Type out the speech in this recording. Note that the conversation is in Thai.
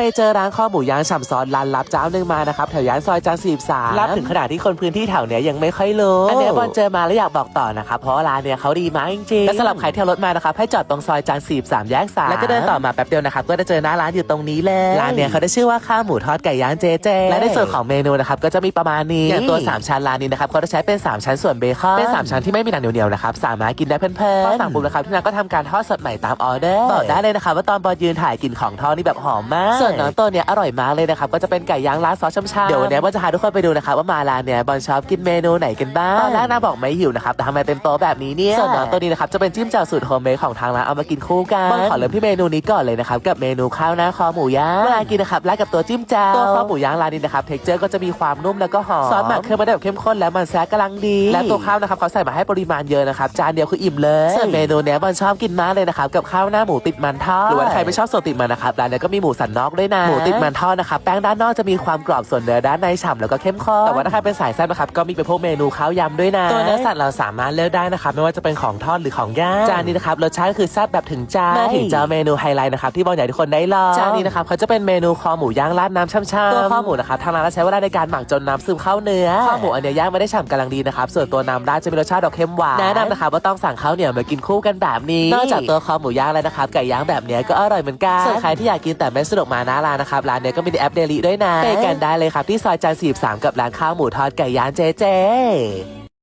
ไปเจอร้านข้าวหมูย่างฉ่ำซอสร้านลับเจ้าหนึ่งมานะครับแถวย่านซอยจันทร์สี่สามลับถึงขนาดที่คนพื้นที่แถวเนี้ยยังไม่ค่อยรู้อันเนี้ยบอลเจอมาแล้วอยากบอกต่อนะครับเพราะว่าร้านเนี้ยเขาดีมากจริงๆและสำหรับใครที่เอารถมานะครับให้จอดตรงซอยจันทร์สี่สามแยกสามแล้วก็เดินต่อมาแป๊บเดียวนะครับก็จะเจอหน้าร้านอยู่ตรงนี้เลยร้านเนี้ยเขาได้ชื่อว่าข้าวหมูทอดไก่ย่างเจเจและในส่วนของเมนูนะครับก็จะมีประมาณนี้อย่างตัวสามชั้นร้านนี้นะครับเขาจะใช้เป็นสามชั้นส่วนเบคอนเป็นสามชั้นที่ไม่มีหนังเหนียวๆนะครับสามารถกินได้เพลินๆพอสั่งปุ๊บนะครับที่ร้านก็ทำการทอดสดใหม่ตามออเดอร์บอกได้เลยนะครับว่าตอนบอลยืนถ่ายกลิ่นของทอดนี่แบบหอมมากส่วนน้องตัวเนี้ยอร่อยมากเลยนะครับก็จะเป็นไก่ย่างร้านซอสช่ำๆเดี๋ยววันนี้บอลจะพาทุกคนไปดูนะครับว่ามาร้านเนี้ยบอลชอบกินเมนูไหนกันบ้างตอนแรกนาบอกไม่หิวนะครับแต่ทำไมเต็มโต๊ะแบบนี้เนี่ยส่วนน้องตัวนี้นะครับจะเป็นจิ้มแจ่วสูตรโฮมเมดของทางร้านเอามากินคู่กันบอลขอเริ่มที่เมนูนี้ก่อนเลยนะครับกับเมนูข้าวหน้าคอหมูย่างเวลากินนะครับราดกับตัวจิ้มแจ่วตัวข้าวหมูย่างร้านนี้นะครับเท็กเจอร์ก็จะมีความนุ่มแล้วก็หอมซอสหมักเครื่องมาได้แบบเข้มข้นแล้วมันแซ่กำลังดีและตัวข้าวนะครับเขาใส่มาให้ปริมาณเยอะนะครับจานเดียวคืออิ่มเลยส่วนเมนูเนี้ยบอลชอบกินมากเลยนะครับกับข้าวหน้าหมูติดมันทอดหรือว่าใครไม่ชอบส่วนติดมันนะครับร้านเนี้ยก็มีหมูสันนอกด้วยนะหมูติดมันทอดนะครับแป้งด้านนอกจะมีความกรอบส่วนเนื้อด้านในฉ่ำแล้วก็เข้มข้นแต่ว่าถ้าใครเป็นสายแซ่บนะครับก็มีเป็นพวกเมนูข้าวยำด้วยนะตัวเนื้อสัตว์เราสามารถเลือกได้นะครับไม่ว่าจะเป็นของทอดหรือของย่างจานนี้นะครับรสชาติก็คือแซ่บแบบถึงใจมาถึงเจ้าเมนูไฮไลท์นะครับที่บอลอยากให้ทุกคนได้ลองจานนี้นะครับเขาจะเป็นเมนูคอหมูย่างราดน้ำช่ำๆตัวคอหมูนะครับทางร้านใช้เวลาในการหมักจนน้ำซึมเข้าเนื้อข้อหมูอันเนี้ยย่างไม่ได้ฉ่ำกำลังดีนะครับส่วนตัวน้ำราดจะมีรสชาติดอกเค็มหวานแนะนำนะครับว่าต้องสั่งข้าวเหนียวมากินคู่กันแบบนี้นอกจากตัวคอหมูย่างแล้วนะครับไก่ย่างแบบเนี้ยก็อร่อยเหมือนกันส่วนใครที่อยากกินแต่ไม่สะดวกมาหน้าร้านนะครับร้านเนี้ยก็มีแอปเดลิด้วยนะไปกันได้เลยครับที่ซอยจันทร์43 กับร้านข้าวหมูทอดไก่ย่างเจเจ